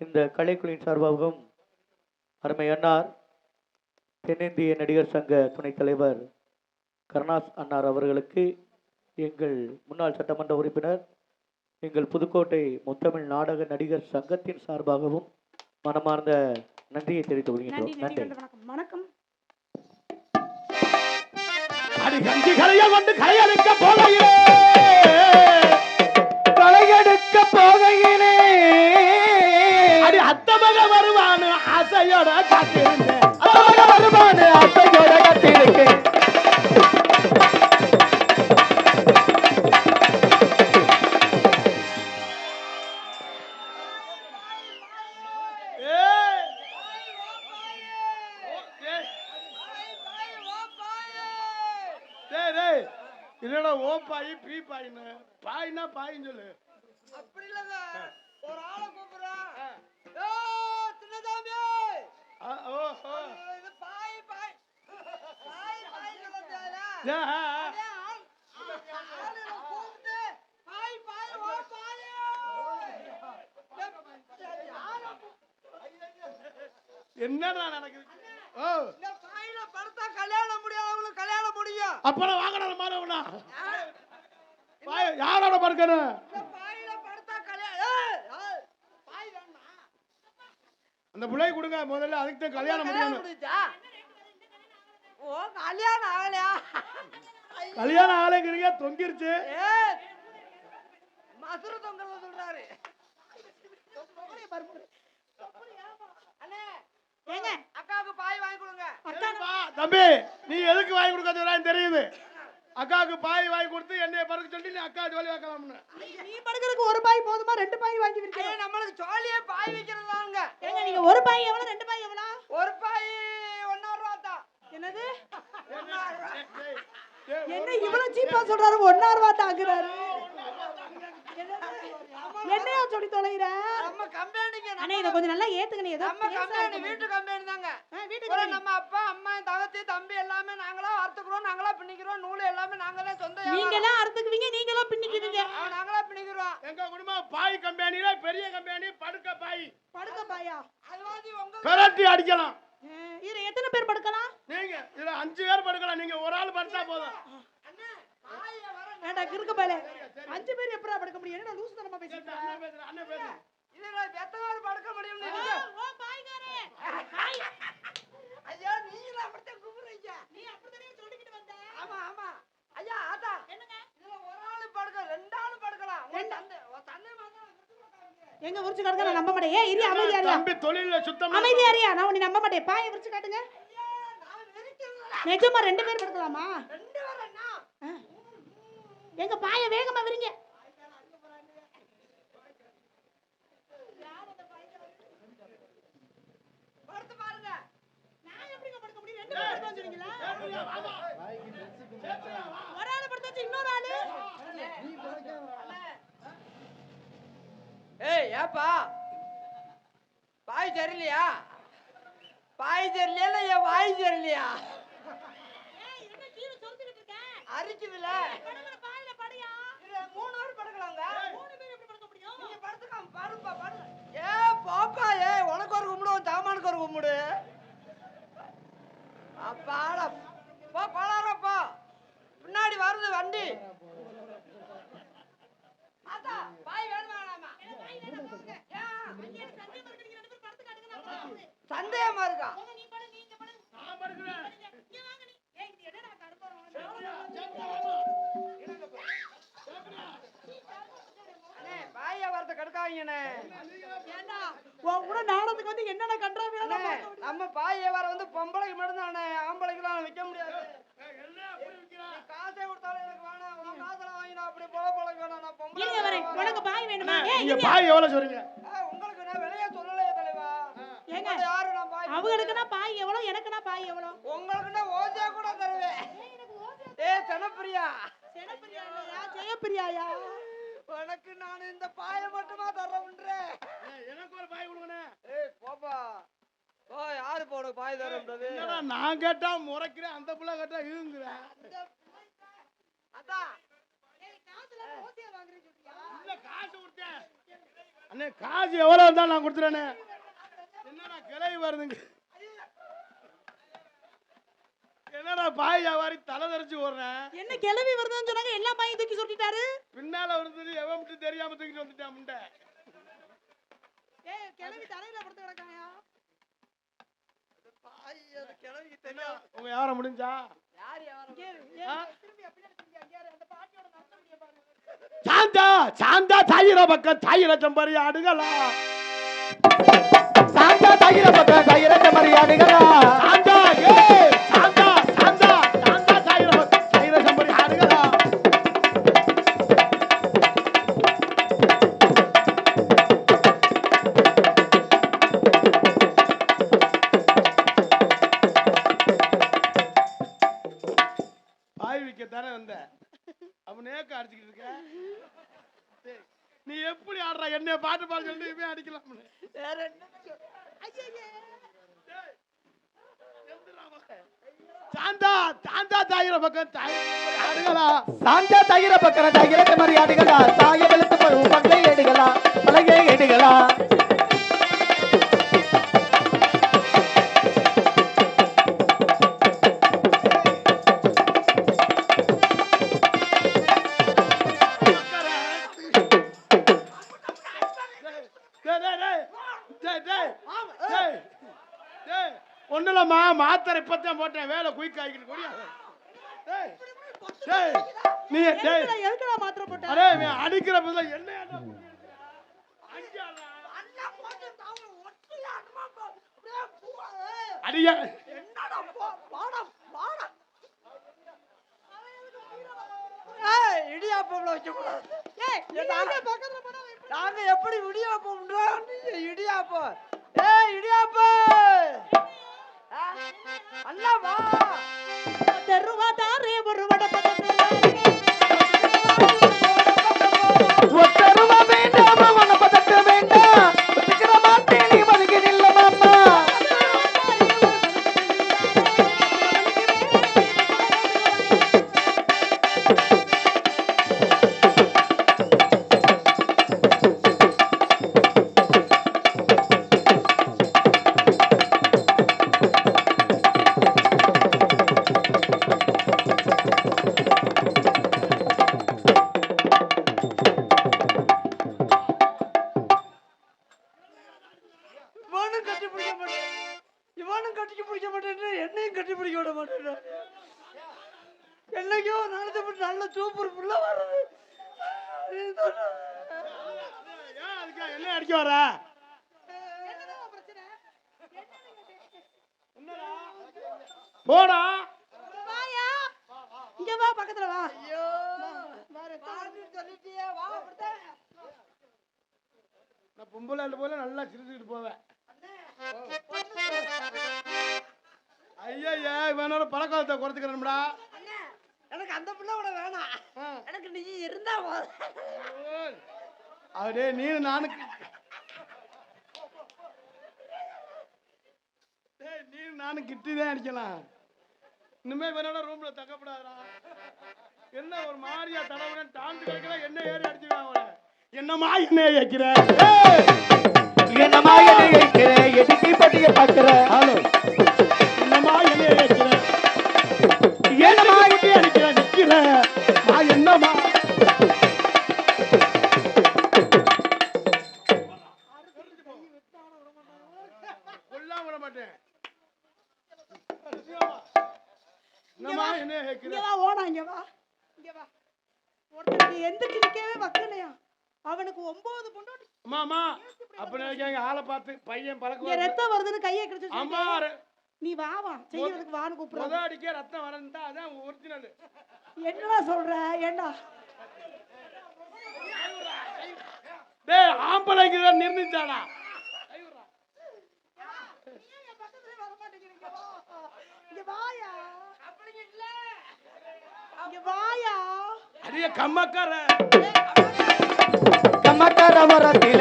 இந்த கலைக்குழுவின் சார்பாகவும் அருமை அன்னார் தென்னிந்திய நடிகர் சங்க துணைத் தலைவர் கருணாஸ் அன்னார் அவர்களுக்கு எங்கள் முன்னாள் சட்டமன்ற உறுப்பினர் எங்கள் புதுக்கோட்டை முத்தமிழ் நாடக நடிகர் சங்கத்தின் சார்பாகவும் மனமார்ந்த நன்றியை தெரிவித்துக் கொள்கின்றோம். நன்றி வணக்கம். வணக்கம். அடி கஞ்சி கலைய கொண்டு கலையெடுக்க போகையிலே! கலையெடுக்க போகையிலே. அடி அத்தமக வருவானு ஆசையோட காத்திருந்தேன். அத்தமக வருவானு ஆசையோட காத்திருக்கேன். பாய் பீ பாயின்னு. பாய்னா பாயின்னு சொல்லு. அப்படி இல்லங்க. ஒரு ஆளை கூப்பிடுறான் சின்னதாமி ஆ, ஓஹோ இது பாய் பாய். பாய் பாய் பாய் என்னடா நடக்குது? ஓ. இந்த பாயில படுத்தா கல்யாணம் முடியாதவங்களுக்கு கல்யாணம் முடியும். அப்பறம் வாங்கடா மாறவனா? யாரோட படுக்கணும்? அந்த பிள்ளை கொடுங்க முதல்ல அதுக்கு தான் கல்யாணம் முடியணும். ஓ கல்யாணம் ஆகலையா? கல்யாணம் ஆலைங்கிறீங்க தொங்கிருச்சு. ஏ மதுரை தொங்கல்ல சொல்றாரு. அக்காவுக்கு பாய் வாங்கி கொடுங்க. தம்பி நீ எதுக்கு வாங்கி கொடுக்க சொல்றான்னு தெரியுது. அக்காவுக்கு பாய் வாங்கி கொடுத்து என்னைய பறக்க சொல்லி நீ அக்கா ஜோலி வைக்கலாம்னு நீ படுக்கிறதுக்கு ஒரு பாய் போதுமா? ரெண்டு பாய் வாங்கி விற்கிறேன் நம்மளுக்கு ஜோலியே பாய் வைக்கிறதாங்க ஏங்க நீங்க ஒரு பாய் எவ்வளவு ரெண்டு பாய் எவ்வளவு ஒரு பாய் ஒன்னாயிரம் ரூபா தான் என்னது ரூபா. என்ன இவ்வளவு சீப்பா சொல்றாரு? ஒன்னாயிரம் ரூபாய் தாக்குறாரு என்னையா சொல்லி தொலைகிற நம்ம கம்பெனிங்க அண்ணே இதை கொஞ்சம் நல்லா ஏத்துக்கணும் ஏதோ நம்ம கம்பெனி. வீட்டு கம்பெனி தாங்க. கம்பெனி. நம்ம அப்பா அம்மா என் தங்கச்சி தம்பி எல்லாமே நாங்களா அறுத்துக்கிறோம் நாங்களா பின்னிக்கிறோம் நூல் எல்லாமே நாங்களே சொந்த நீங்க. எல்லாம் அறுத்துக்குவீங்க நீங்க எல்லாம் பின்னிக்குவீங்க ஆ, நாங்களா பின்னிக்கிறோம். எங்க குடும்பம் பாய் கம்பெனியில பெரிய கம்பெனி படுக்க பாய். படுக்க பாயா? அதுவாதி உங்க பெரட்டி அடிக்கலாம். இதுல எத்தனை பேர் படுக்கலாம்? நீங்க இதுல அஞ்சு பேர் படுக்கலாம் நீங்க ஒரு ஆள் படுத்தா போதும். ஏண்டா கிறுக்க பயல? அஞ்சு பேர் எப்படா படுக்க முடியும்? என்னடா லூசு தரமா பேசிட்டு. இதுல எத்தனை பேர் படுக்க முடியும் ஓ, ஓ, பாய்காரே. பாய். ஐயா நீங்களும் அப்படித்தான் கூப்பிடுறீங்க? நீ அப்படித்தானே சொல்லிக்கிட்டு வந்த. ஆமா ஆமா. ஐயா ஆத்தா. என்னங்க? இதுல ஒரு ஆளு படுக்க ரெண்டு ஆளு படுக்கலாம். தந்தை தந்தை மாதிரி எங்க உரிச்சு காட்டுங்க நான் நம்ப மாட்டேன். ஏன் இரு அமைதியா இருயா தம்பி தொழில சுத்தமா அமைதியா இருயா நான் உன்னை நம்ப மாட்டேன். பாயை விரிச்சு காட்டுங்க. நிஜமா ரெண்டு பேர் படுக்கலாமா? ரெண்டு ஆ. எங்க பாயை வேகமா விரிங்க. ஒரு ஆளு படுக்க வச்சு இன்னொரு ஆளு ஏய் ஏப்பா? பாய் சரியில்லையா பாய் சரியில்லையா இல்ல என் வாய் இருக்க? அரிக்குதுல படுக்கிற பாயில படுயா இதுல மூணு பேர் படுக்கலாங்க மூணு பேர் எப்படி படுக்க முடியும்? நீங்க படுத்துக்காம பாருப்பா பாருங்க. ஏ பாப்பா ஏ உனக்கு ஒரு கும்பிடு உன் சாமானுக்கு ஒரு கும்பிடு. அப்பாடா போ பலாரப்பா பின்னாடி வருது வண்டி. பாய் வேணுமா வேணாமா? சந்தேகமா இருக்கு? உன் கூட நாடத்துக்கு வந்து என்னென்ன அண்ணே நம்ம பாய வர வந்து பொம்பளைக்கு மட்டும்தானே ஆம்பளைக்கெல்லாம் விற்க முடியாது. காசே கொடுத்தாலும் எனக்கு வேணாம். உன் காசுல வாங்கினா அப்படி பொல பொழைக்க வேணாம். நான் பொம்பளை உனக்கு பாய் வேணுமா? நீங்க இருங்க பாய் எவ்வளவு சொல்றீங்க? ஆ, உங்களுக்கு நான் விலைய சொல்லலையே தலைவா. ஏங்க யாரு நான் பாய் அவங்களுக்குனா பாய் எவ்வளவு எனக்குனா பாய் எவ்வளவு? உங்களுக்கு நான் ஓசியா கூட தருவேன். ஏ சனப்பிரியா. செனப்பிரியா ஜெயப்பிரியாயா? உனக்கு நான் இந்த பாய மட்டுமா தர்றேன்றேன் ஏய், எனக்கு ஒரு பாய் கொடுங்கண்ணே. ஏய் போப்பா. ஓ யாரு போட பாய் தரன்றது என்னடா நான் கேட்டா முறைக்கிறேன் அந்த புள்ள கேட்டா இழுங்குறேன் அதான் ஏய் காசுல ஓசியா வாங்குறேன்னு சொல்றியா? இல்ல காசு கொடுத்தேன். அண்ணே காசு எவ்வளவு இருந்தாலும் நான் கொடுத்துறேனே என்னடா கிளவி வருதுங்க? என்னடா பாய் வியாபாரி தலை தெரிச்சு ஓடுறேன்? என்ன கிளவி வருதுன்னு சொன்னாங்க எல்லா பையன் தூக்கி சொல்லிட்டாரு பின்னால மட்டும் தெரியாம தூக்கிட்டு வந்துட்டான் முண்டை. ஏய் கிளவி தலையில படுத்து கிடக்காயா? யார் சாந்தா சாந்தா தாயிர பக்கம் தாயிர சம்பரி அடுகலாம் சாந்தா தகிர பக்கம் மரியாதைகளா சாந்தா ஏ! நேக்க அடிச்சுக்கிட்டு இருக்க? நீ எப்படி ஆடுற? என்னைய பாட்டு பாட சொல்லி வேற என்ன சாந்தா சாந்தா தாயிர பக்கம் தாயிர சாந்தா தகிர பக்கம் தகிரத்த மரியாதைகளா சாய வெளுத்து பழுவும் பங்கை எடுகளா? பலகை எடுகளா ஒண்ணுலம்மா மாத்திரை இப்பத்தான் போட்டேன். வேலை குயிக் ஆகிக்கிட்டு கொடியா டேய், டேய், நீ மாத்திரை போட்ட? அரே அடிக்கிற பதில என்ன. அடியா. ஏய், இடியாப்பம்ல வைக்கக்கூடாது. ஏய் பக்கத்துல போனா? நாங்க எப்படி இடியாப்பம்ன்றோம் நீங்க இடியாப்பம். ஏ இடியாப்பம் அண்ணா வா தெருவா ஒரு வடை கட்டிக்க பிடிக்க மாட்டேன் என்னையும் கட்டி பிடிக்க விட மாட்டேன் என்னைக்கோ நடத்தப்பட்டு நல்ல சூப்பர் புள்ள அதுக்கா என்ன அடிக்க வர? போடா. இங்க வா பக்கத்துல வா. ஐயோ சொல்லிட்டியே வா நான் பொம்பளை போல நல்லா சிரிச்சுக்கிட்டு போவேன். ஐயா இவனோட பழக்கத்தை குறைச்சிக்கிறோம்டா எனக்கு அந்த பிள்ளை கூட வேணாம். எனக்கு நீ இருந்தா போதும். அவரே நீ நானு. நீ நானும் கிட்டி தான் அடிக்கலாம். இனிமே இவனோட ரூம்ல தக்கப்படாதா என்ன ஒரு மாதிரியா தடவை டாண்டு கிடைக்கல என்ன ஏறி அடிச்சுக்கான் அவனை? என்னம்மா என்ன வைக்கிற என்னமா என்னை வைக்கிற எதுக்கு பட்டிய பாக்குற ஹலோ என்ன வைக்கிற என்னமா குட்டி அடிக்கிற நிக்கிற என்ன இங்க வா ஓடா இங்க வா. இங்க வா. எந்த நிக்கவே வக்கலையா? அவனுக்கு ஒன்பது பொண்டாட்டி. அம்மா அப்ப நினைக்காங்க ஆளை பார்த்து பையன் பழக்கம் ரத்தம் வருதுன்னு கையை கிடச்சு அம்மா நீ வா வா. செய்யறதுக்கு வான்னு கூப்பிடுற. அடிக்க ரத்தம் வரந்தா அதான் ஒரிஜினல் என்னடா சொல்ற? ஏண்டா? டேய் ஆம்பளைக்கு தான் நிர்ணயிச்சாடா அடிய கம்மக்கார கம்மக்கார வரத்தில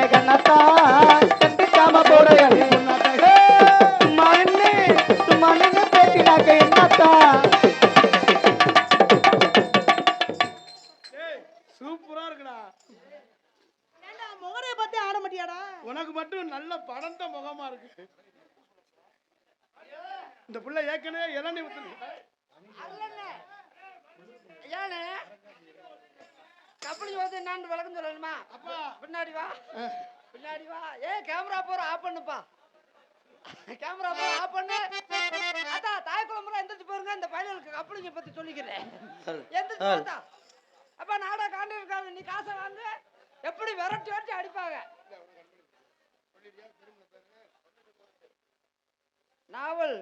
பண்ணுப்பா கேமரா ஆஃப் பண்ணு. அதான் தாய் குழம்புல எந்திரிச்சு போருங்க இந்த பயலுக்கு கப்பலிங்க பத்தி சொல்லிக்கிறேன். எந்திரிச்சு பார்த்தா அப்பா நாடா காண்டி இருக்காங்க நீ காசை வாங்க. எப்படி விரட்டி விரட்டி அடிப்பாங்க. நாவல்.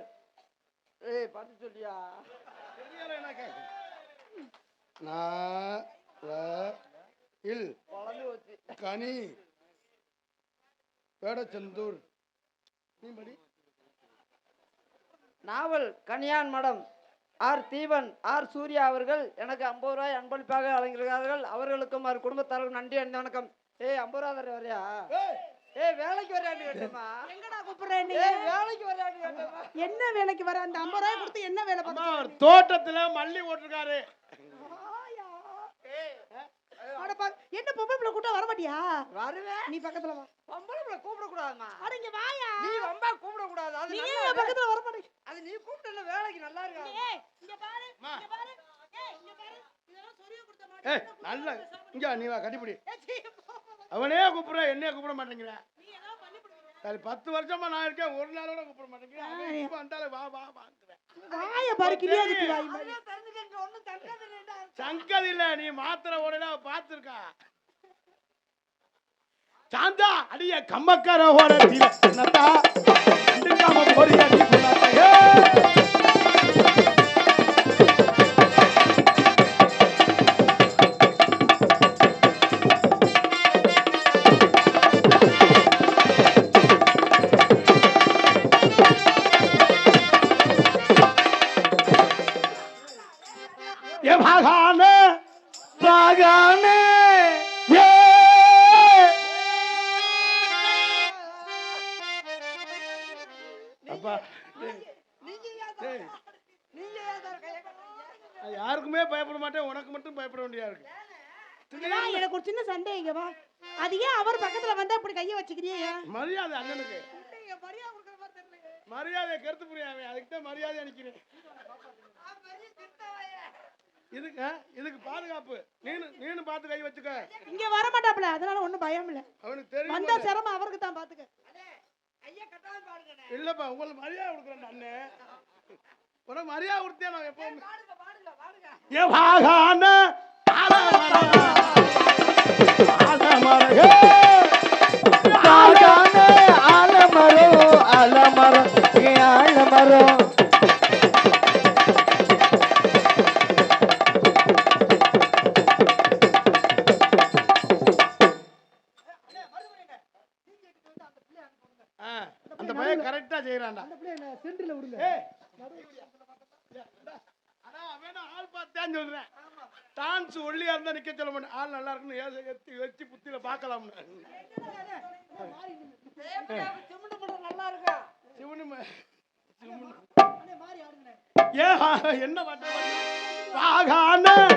ஏய் பார்த்து சொல்லியா? தெரியல எனக்கு இல். கனி. வேடச்சந்தூர் நாவல் கனியான் மடம் ஆர் தீவன் ஆர் சூர்யா அவர்கள் எனக்கு ஐம்பது ரூபாய் அன்பளிப்பாக வழங்கியிருக்கிறார்கள். அவர்களுக்கும் அவர் குடும்பத்தாருக்கும் நன்றி அணிந்த வணக்கம். ஏய் ஐம்பது ரூபா தர வரையா ஏய், வேலைக்கு வரையாண்டு கேட்டேம்மா எங்கடா கூப்பிடுறேன் நீ ஏய் வேலைக்கு வரையாண்டு கேட்டேம்மா என்ன வேலைக்கு வர அந்த ஐம்பது ரூபாய் கொடுத்து என்ன வேலை அம்மா பார்த்து தோட்டத்துல மல்லி பா என்ன பொம்பளை பிள்ளை கூட்டம் வர மாட்டியா வருவேன் நீ பக்கத்துல வா. பொம்பளை பிள்ளை கூப்பிடக்கூடாதும்மா. அட இங்க வாயா. நீ அது நீ நல்லா ஏன் என் பக்கத்துல வர மாட்டேங்க அது நீ கூப்பிட்டு வேலைக்கு நல்லா இருக்கா? ஏய் இங்க பாரு அம்மா. இங்க பாரு. ஏய் இங்க பாரு. இதெல்லாம் சொரிய கொடுத்த ஏய் மாட்டேன் நல்ல இங்க நீ வா கட்டிப்பிடி. அவனே கூப்பிடுற என்னைய கூப்பிட மாட்டேங்கிற. நீ சரி பத்து வருஷமா நான் இருக்கேன். ஒரு நாளோட கூப்பிட மாட்டேங்கிறேன் இப்ப வந்தாலும் வா வா வாங்குறேன் வாய சங்கதி இல்ல நீ மாத்திரை ஓடல பார்த்துருக்கா. சாந்தா அடிய கம்மக்கார ஓரத்தில. நத்தா கண்டுக்காம போறியா நான் யாருக்குமே பயப்பட மாட்டேன் உனக்கு மட்டும் பயப்பட வேண்டியதா இருக்கு. எனக்கு ஒரு சின்ன சண்டை இங்க வா. அது ஏன் அவர் பக்கத்துல வந்தா இப்படி கைய வச்சுக்கிறியே? மரியாதை அண்ணனுக்கு. நீங்க மரியாதை கருத்து புரியாம அதுக்கு தான் மரியாதை திட்டவாயே. இதுக்கு ஆ, இதுக்கு பாதுகாப்பு. நீனு நீனு பார்த்து கை வச்சுக்க. இங்க வர மாட்டாப்ல அதனால ஒண்ணும் பயம் இல்ல. அவனுக்கு தெரியும் வந்தா சிரமம் அவருக்கு தான் பாத்துக்க. இல்லப்பா உங்களுக்கு மரியாதை கொடுக்குறேன் அண்ணன் உனக்கு மரியாதை கொடுத்தே நான் எப்போ ஏ வாகான ஆலமரம் ஆலமரம் ஆலமரம் என்ன பாட்டு?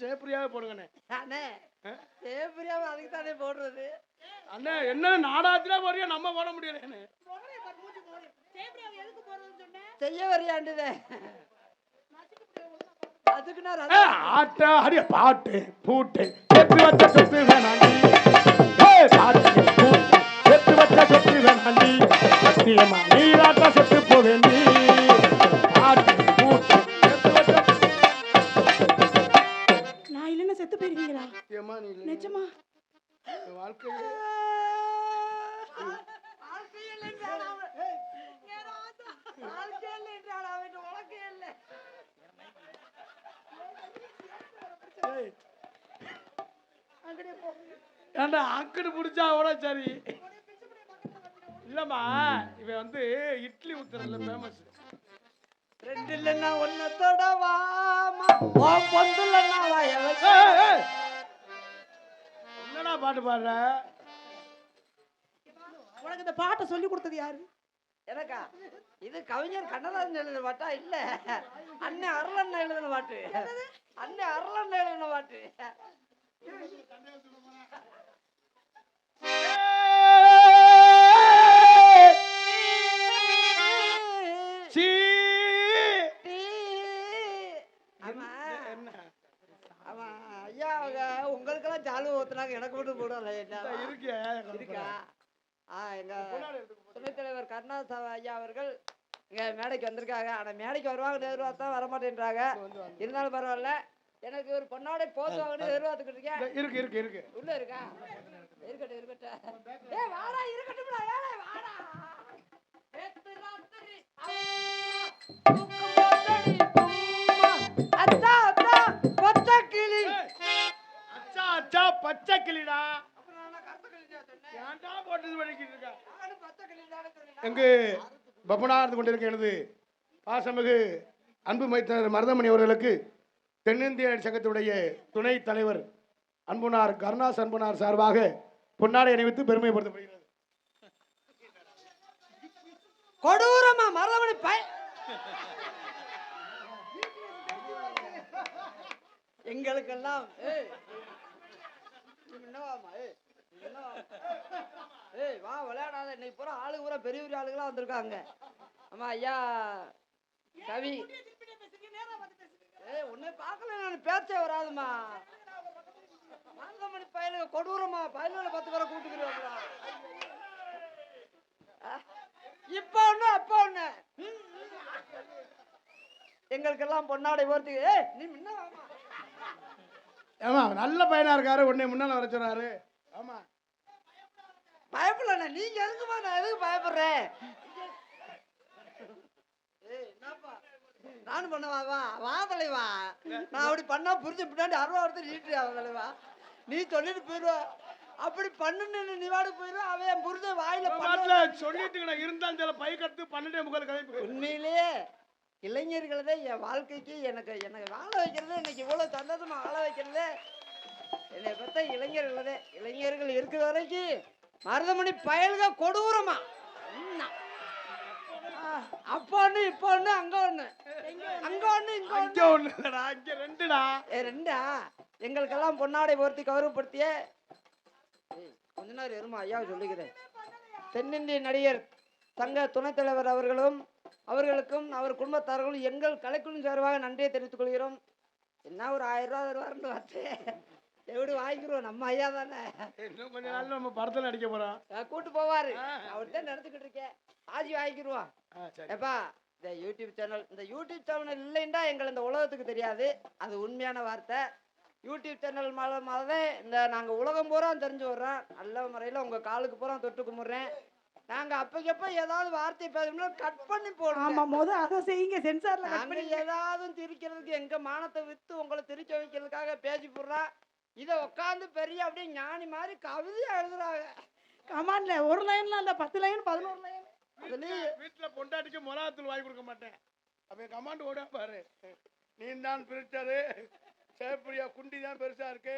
ஜெயப்பிரியாவே போடுங்கண்ணே. அண்ணே? தேவதையாவு அதுக்கு தானே போடுறது? அண்ணே என்ன நாடாத்துல போறியா நம்ம போட முடியலண்ணே செய்ய வரையாண்டுதே. அதுக்கு ஆட்ட அடிய பாட்டு பூட்டு. செத்து வச்ச சொத்து வேணாண்டி. ஏ, பாட்டு பூட்டு. செத்து வச்ச சொத்து வேணாண்டி. சத்தியமா நீராட்ட செத்து போவேண்டி. ஏய். ஏன்டா அக்கடு பிடிச்சா கூட சரி. இல்லம்மா இவன் வந்து இட்லி ஊத்துறதுல ஃபேமஸ் ரெண்டு இல்லைன்னா ஒன்னத்தோட வாமா ஓ பொந்துலன்னா பாட்டு பாடுற? உனக்கு இந்த பாட்டை சொல்லி கொடுத்தது யாரு? எனக்கா? இது கவிஞர் கண்ணதாசன் எழுதின பாட்டா? இல்ல. அண்ணன் அருளண்ணன் எழுதின பாட்டு. அண்ணன் அருளண்ணன் எழுதின பாட்டு. ஐயா அவங்க உங்களுக்கெல்லாம் ஜாலு ஊத்துனாங்க. எனக்கு மட்டும் போடல இருக்கே இருக்கா? ஆ எங்க துணைத் தலைவர் கருணாசாமி ஐயா அவர்கள் இங்க மேடைக்கு வந்திருக்காங்க. ஆனா மேடைக்கு வருவாங்க எதிர்பார்த்தா வர மாட்டேன்றாங்க. இருந்தாலும் பரவாயில்ல. எனக்கு ஒரு பொண்ணோட போத்து வாங்கன்னு எதிர்பார்த்துக்கிட்டு இருக்கேன். இருக்கு இருக்கு இருக்கு. உள்ள இருக்கா? இருக்கட்டும் இருக்கட்டும். ஏய் வாடா இருக்கட்டும்டா ஏலே வாடா. பச்சை கிளிடா? ஏன்டா போட்டு இது பண்ணிக்கிட்டு இருக்க எங்கு பப்பனார்ந்து கொண்டிருக்க எனது பாசமிகு அன்பு மைத்தனர் மருதமணி அவர்களுக்கு தென்னிந்திய சங்கத்துடைய துணைத் தலைவர் அன்புனார் கருணாஸ் அன்புனார் சார்பாக பொன்னாடை அணிவித்து பெருமைப்படுத்தப்படுகிறது. கொடூரமா மருதமணி பய எங்களுக்கெல்லாம் ஏய், ஏய், ஏய் வா விளையாடாத. இன்னைக்கு பூரா ஆளுங்க பூரா பெரிய பெரிய ஆளுங்களா வந்திருக்காங்க. ஆமா ஐயா கவி. ஏய் உன்னை பார்க்கல நான். பேச்சே வராதுமா மருதமணி பயலுக கொடூரமா பயலுகளை பத்து பேரை கூட்டுக்கிறோம்டா இப்ப ஒண்ணு அப்ப ஒண்ணு. ம், ம். எங்களுக்கெல்லாம் பொன்னாடை ஓர்த்து ஏய் நீ முன்ன ஏமா நல்ல பையனா இருக்காரு உன்னை முன்னால வர சொன்னாரு. ஆமா. பயப்படல நீங்க எதுக்குமா நான் எதுக்கு பயப்படுறேன்? நானும் பண்ணவா வா வா தலைவா. நான் அப்படி பண்ணா புரிஞ்சு பின்னாடி அருவா ஒருத்தர் ஈட்டு அவன் தலைவா? நீ சொல்லிட்டு போயிடுவ அப்படி பண்ணுன்னு நீ வாடு போயிடுவ அவன் புரிஞ்ச வாயில பண்ண நாட்டில் சொல்லிட்டு இருந்தாலும் சில பை கட்டு பன்னெண்டே முக்கால் கலைப்பு உண்மையிலேயே. இளைஞர்கள் தான் என் வாழ்க்கைக்கு எனக்கு எனக்கு வாழ வைக்கிறது இன்னைக்கு இவ்வளோ சந்தோஷமா வாழ வைக்கிறது. என்னை பார்த்தா இளைஞர்கள் தான் இளைஞர்கள் இருக்கிற வரைக்கும் மருதமணி பயல்க கொடூரமா. அப்போ ஒண்ணு இப்போ ஒண்ணு அங்க ஒண்ணு. அங்க ஒண்ணு இங்க இல்லடா இங்க ரெண்டுடா. ஏ ரெண்டா? எங்களுக்கெல்லாம் பொன்னாடை போர்த்தி கௌரவப்படுத்திய. கொஞ்ச நேரம் இருமா ஐயா சொல்லிக்கிறேன். தென்னிந்திய நடிகர் சங்க துணைத் தலைவர் அவர்களும் அவர்களுக்கும் அவர் குடும்பத்தார்களும் எங்கள் கலைக்குழு சார்பாக நன்றியை தெரிவித்துக் கொள்கிறோம். என்ன ஒரு ஆயிரம் ரூபா தருவாருன்னு பார்த்தேன் எப்படி வாங்கிக்கிறோம்? நம்ம ஐயா தானே. இன்னும் கொஞ்ச நாள்ல நம்ம படத்துல நடிக்க போறோம் கூட்டு போவாரு. அவர் தான் நடந்துக்கிட்டு இருக்கேன். ஆஜி சரி. ஏப்பா இந்த யூடியூப் சேனல் இந்த யூடியூப் சேனல் இல்லைன்னா எங்களை இந்த உலகத்துக்கு தெரியாது. அது உண்மையான வார்த்தை. யூடியூப் சேனல் மூலமாகவே இந்த நாங்கள் உலகம் பூரா தெரிஞ்சு வர்றோம். நல்ல முறையில் உங்கள் காலுக்கு பூரா தொட்டு கும்பிட்றேன். நாங்கள் அப்பக்கப்ப ஏதாவது வார்த்தை பேசணும்னா கட் பண்ணி ஆமா போடுவோம் முத அதை செய்யுங்க சென்சார்ல கட் பண்ணி ஏதாவது திரிக்கிறதுக்கு எங்கள் மானத்தை விற்று உங்களை திரிக்க வைக்கிறதுக்காக பேசி போடுறோம் இதை உட்காந்து பெரிய அப்படியே ஞானி மாதிரி கவிதையா எழுதுறாங்க. கமாண்ட்ல ஒரு லைன்ல இல்ல பத்து லைன் பதினோரு லைன் வீட்டுல பொண்டாட்டிக்கு மிளகாத்தூள் வாங்கி கொடுக்க மாட்டேன். அவன் கமாண்ட் ஓட பாரு. நீ தான் பிரிச்சது சேப்பிரியா குண்டி தான் பெருசா இருக்கு.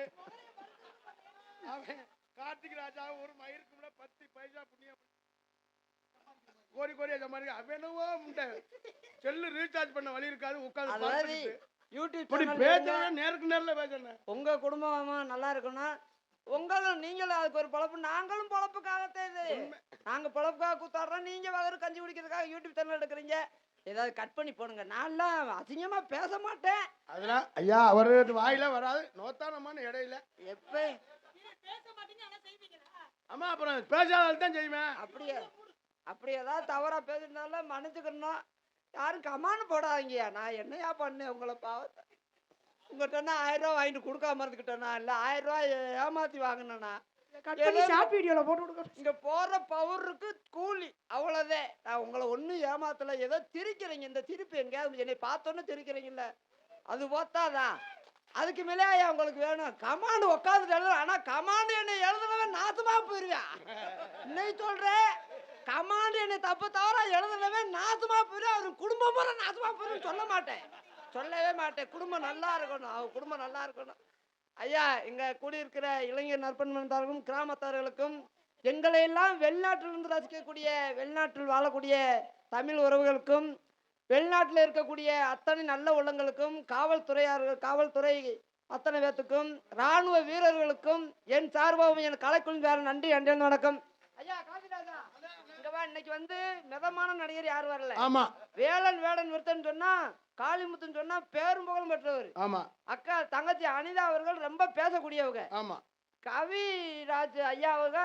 அவன் கார்த்திக் ராஜா ஒரு மயிருக்கு முன்ன பத்து பைசா புண்ணியம் கோடி கோடியா சம்பாதிக்க அவன் என்னவோ முண்டை செல்லு ரீசார்ஜ் பண்ண வழி இருக்காது உட்காந்து. யூடியூப் பேசுறேன் நேருக்கு நேரில் பேசுறேன். உங்க குடும்பமா நல்லா இருக்கணும் உங்களும் நீங்களும் அதுக்கு ஒரு பொழப்பு நாங்களும் பொழப்புக்காகத்தான் இது. நாங்க பொழப்புக்காக கூத்தாடுறோம் நீங்க வகரு கஞ்சி குடிக்கிறதுக்காக யூடியூப் சேனல் எடுக்கிறீங்க. ஏதாவது கட் பண்ணி போடுங்க. நான்லாம் அசிங்கமா பேச மாட்டேன். அதெல்லாம் ஐயா அவரு வாயில வராது. நோத்தானமான இடையில. எப்ப. ஆமா அப்புறம் பேசாதால் தான் செய்வேன். அப்படியே? அப்படி ஏதாவது தவறா பேசிருந்தாலும் மன்னிச்சுக்கணும் யாரும் கமான்னு போடாதீங்கயா நான் என்னையா பண்ணேன் உங்களை பாவத்தை? உங்கள்கிட்ட ஆயிரம் ரூபா வாங்கிட்டு கொடுக்காம இருந்துக்கிட்டேனா இல்லை ஆயிரம் ரூபாய் ஏமாத்தி வாங்கினேனா? கட் பண்ணி ஏதோ ஷார்ட் வீடியோல போட்டு கொடுக்க இங்க போற பவருக்கு கூலி. அவ்வளவுதே நான் உங்களை ஒண்ணும் ஏமாத்தல. ஏதோ திரிக்கிறீங்க. இந்த திருப்பி எங்கேயாவது என்னை பார்த்தோன்னே திரிக்கிறீங்கல்ல. அது போத்தாதான் அதுக்கு மேலே ஐயா உங்களுக்கு வேணும்? கமாண்டு உட்காந்துட்டு எழுதுறேன் ஆனா கமாண்டு என்ன எழுதுனவன் நாசமா போயிருவேன். இன்னைக்கு சொல்றேன் கமாண்ட் என்னை தப்பு தவிர எழுதுனவே நாசமா போயிடும் அவர் குடும்பம் பூரா நாசமா போயிடும் சொல்ல மாட்டேன். சொல்லவே மாட்டேன். குடும்பம் நல்லா இருக்கணும். அவர் குடும்பம் நல்லா இருக்கணும். ஐயா இங்க கூடியிருக்கிற இளைஞர் நற்பண்பர்களுக்கும் கிராமத்தார்களுக்கும் எங்களை எல்லாம் வெளிநாட்டிலிருந்து ரசிக்கக்கூடிய வெளிநாட்டில் வாழக்கூடிய தமிழ் உறவுகளுக்கும் வெளிநாட்டில் இருக்கக்கூடிய அத்தனை நல்ல உள்ளங்களுக்கும் காவல்துறையார்கள் காவல்துறை அத்தனை பேத்துக்கும் ராணுவ வீரர்களுக்கும் என் சார்பாகவும் என் கலைக்குழு வேற நன்றி அன்றே வணக்கம். ஐயா காசிராஜா வா இன்னைக்கு வந்து மிதமான நடிகர் யாரும் வரல. ஆமா. வேலன் வேடன் விருத்தன் சொன்னா காளிமுத்துன்னு சொன்னா பேரும் புகழும் பெற்றவர். ஆமா. அக்கா தங்கச்சி அனிதா அவர்கள் ரொம்ப பேசக்கூடியவங்க. ஆமா. கவிராஜ் ஐயா அவங்க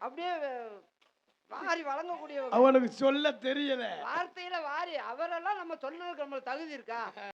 அப்படியே வாரி வழங்கக்கூடியவங்க. அவனுக்கு சொல்ல தெரியல. வார்த்தையில வாரி. அவரெல்லாம் நம்ம சொல்றதுக்கு நம்மளுக்கு தகுதி இருக்கா?